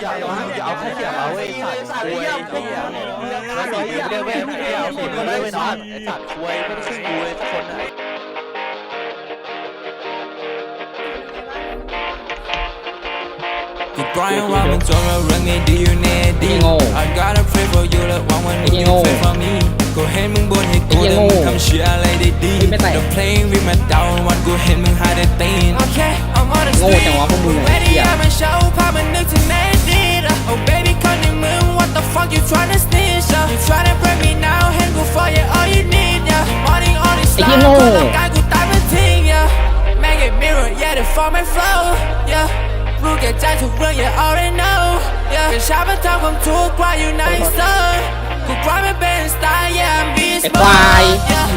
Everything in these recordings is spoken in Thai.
อย่าอย่าเอาแค่เสียงเอาเว้ยสัตว์คุยเหี้ยไม่สีมึงเด้เว้ยไม่เอาสีมึงเด้เว้ยน้องไอ้สัตว์คุยไม่ได้ชื่อกูเลยสักคนนะกู grind ว่ามันจนเราเรื่องนี้ดีอยู่แน่ดีไอ้โง่ I gotta pray for you และหวังว่ามึงไอ้ยังโง่ pray for me กูเห็นมึงบ่นให้กูไอ้แต่โง่มึงทำเชื่ออะไร ได้ดี ไม่แตะ The playing with my down วันกูเห็นมึงหายได้ตีน Okay I'm on the โง่ street จังวะพวกมึงไอ้ Ready เหี้ย I'm in show พามันนึกถึงในอดีต Oh baby คนในมึง What the fuck you tryna snitch uh? You tryna break me now เห็นกู for you all you need yeah Morning all this ไอ้เหี้ย line โง่ คนร่างกายกูตายเป็นทิ้ง yeah Make it mirror yeah the form and flow yeah รู้แก่ใจทุกเรื่อง yeah already know yeah เป็นชาเป็นทำความทุกข์ว่าอยู่ในเซอร์กูกลายไม่เป็นสไตล์ yeah I'm beast ไอ้ควาย yeah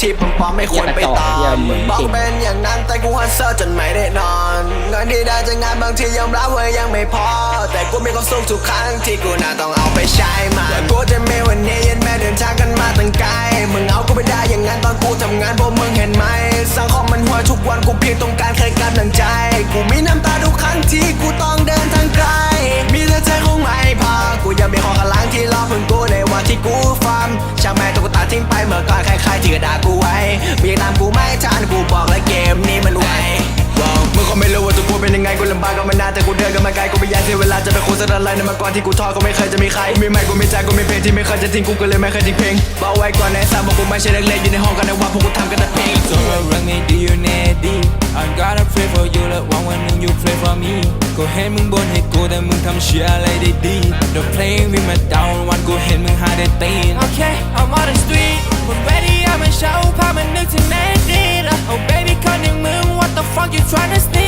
ที่ปลอมๆไม่ควรไปตาเหี้ยมเหมือนบอกจริงเป็นอย่างนั้นแต่กูฮันเซอร์จนไม่ได้นอนเงินที่ได้จากงานบางทียอมรับว่ายังไม่พอ แต่กูมีความสุขทุกครั้งที่กูน่าต้องเอาไปใช้มันแต่กูจะมีวันนี้ยันแม่เดินทางกันมาตั้งไกลมึงเอากูไปได้อย่างนั้นตอนกูทำงานพวกมึงเห็นไหมสังคมมันหัวทุกวันกูเพียงต้องการแค่กำลังใจ ด่ากูไว้เบียงตามกูไม่ทันกูบอกเลยเกมนี้มันไวบอกมึงก็ไม่รู้ว่าตัวกูเป็นยังไงกูลำบากก็มานานแต่กูเดินกันมาไกลกูไม่อยากเสียเวลาจะไปคุยสักอะไรในมาก่อนที่กูท้อก็ไม่เคยจะมีใครมีไม่กูมีใจกูมีเพลงที่ไม่เคยจะทิ้งกูก็เลยไม่เคยทิ้งเพลงบอกไว้ก่อนในสามบอกกูไม่ใช่เล็กๆอยู่ในห้องกันในวันพวกกูทำกันแต่เพลงจนว่าเรื่องไม่ดีอยู่แน่ดี I gotta pray for you และหวังวันหนึง you pray for me กูเห็นมึงบนให้กูแต่มึงทำเชื่ออะไรได้ดี The playing with my down วันกูเห็นมึงหาได้ตีน Okay I'm on the street พามันนึกถึงในอดีต Oh baby คนอย่างมึง What the fuck you tryna snitch